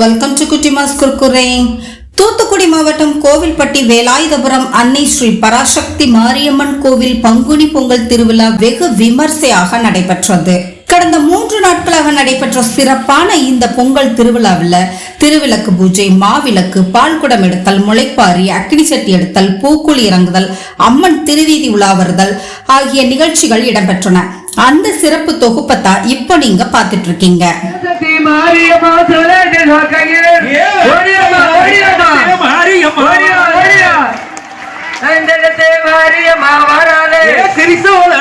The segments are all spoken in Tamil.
வெல்கம் டு குட்டிமாஸ் குர்குரே தூத்துக்குடி மாவட்டம் கோவில்பட்டி வேலாயுதபுரம் அன்னை ஸ்ரீ பராசக்தி மாரியம்மன் கோவில் பங்குனி பொங்கல் திருவிழா வெகு விமர்சையாக நடைபெற்றது. கடந்த மூன்று நாட்களாக நடைபெற்ற சிறப்பான இந்த பொங்கல் திருவிழாவில் திருவிளக்கு பூஜை மாவிளக்கு பால்குடம் எடுத்தல் முளைப்பாரி அக்னி சட்டி எடுத்தல் பூக்குழி இறங்குதல் அம்மன் திருவீதி உலாவறுதல் ஆகிய நிகழ்ச்சிகள் இடம்பெற்றன. அந்த சிறப்பு தொகுப்பை தான் இப்போ நீங்க பார்த்துட்டு இருக்கீங்க. மாரியம்மா சுழன்று நோக்கையில் ஓடியம்மா ஓடியம்மா மாரியம்மா. ஓடியா ஓடியா அந்தடத்தே மாரியம்மா வராளே திரிசூல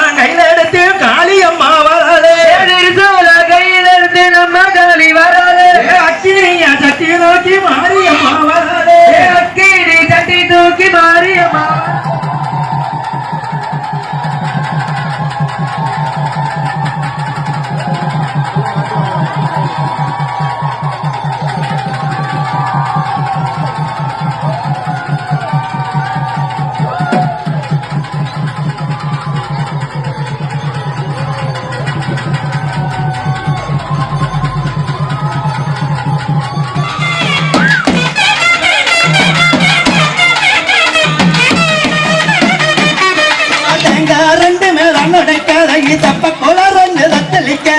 நடக்காத தப்ப கொல ரெண்டு தத்தளிக்க.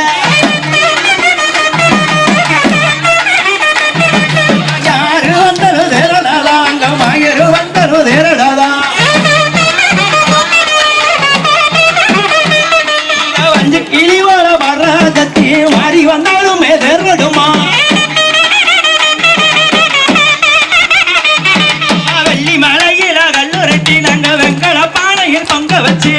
யாரு வந்தரு தேரடாதா? அங்க மாயரு வந்தரு தேரடாதா? வஞ்சு கிளி வராதத்தி மாறி வந்தாலுமே தேர்டுமா? வெள்ளி மலையில கல்லுரட்டி நாங்க வெங்கல பானையில் தொங்க வச்சு.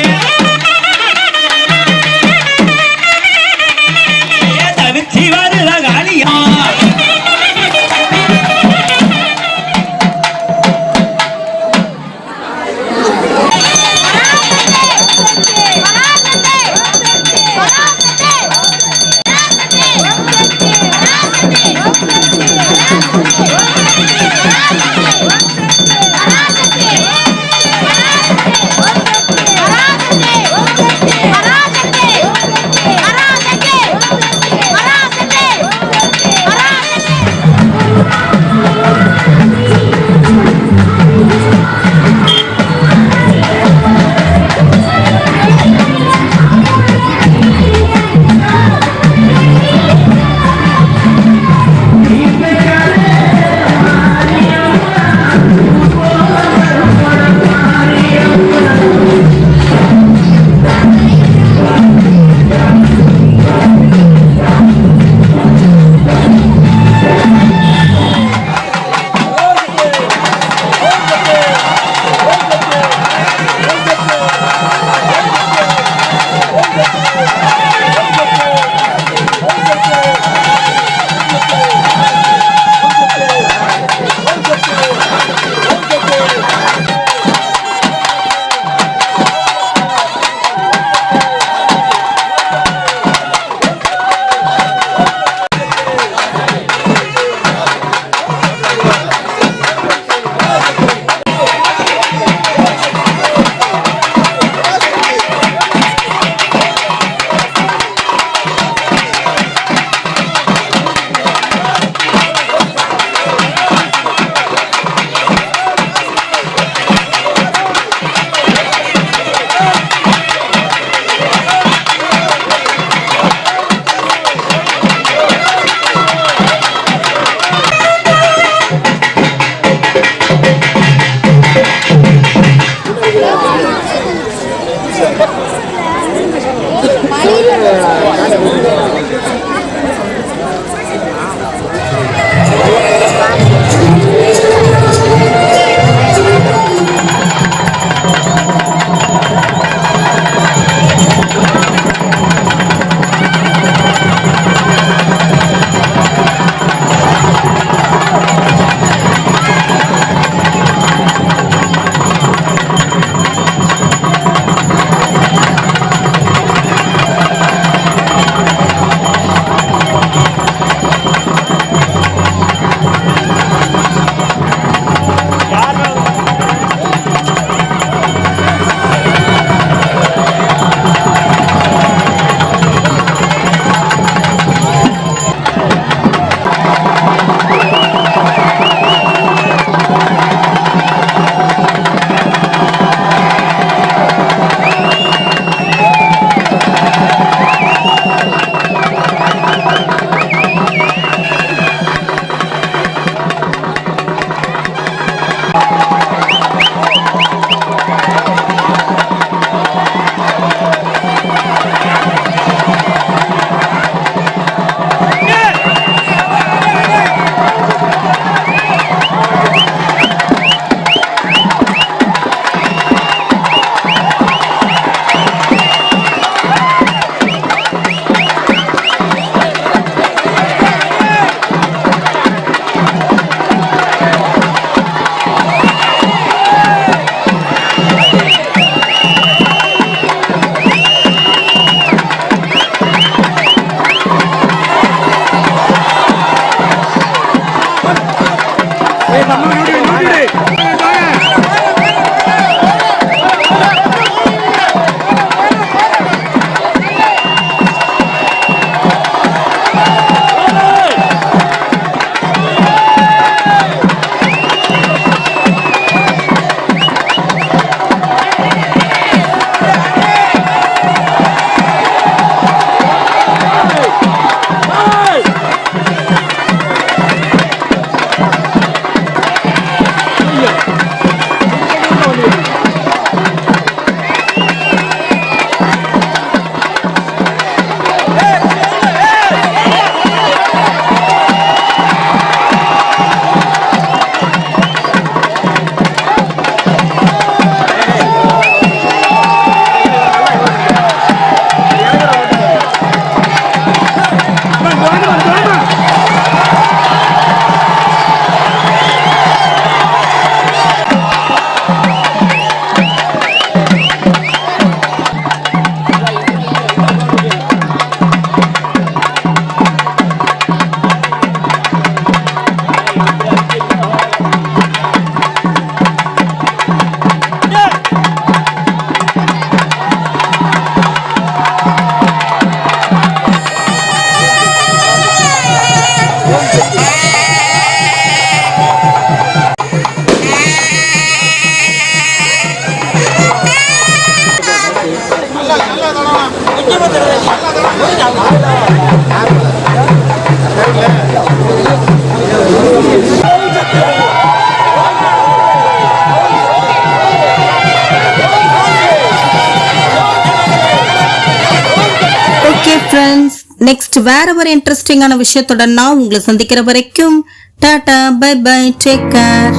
Okay friends next வேற ஒரு இன்ட்ரெஸ்டிங்கான விஷயத்துடன் நான் உங்களை சந்திக்கிற வரைக்கும் tata bye bye take care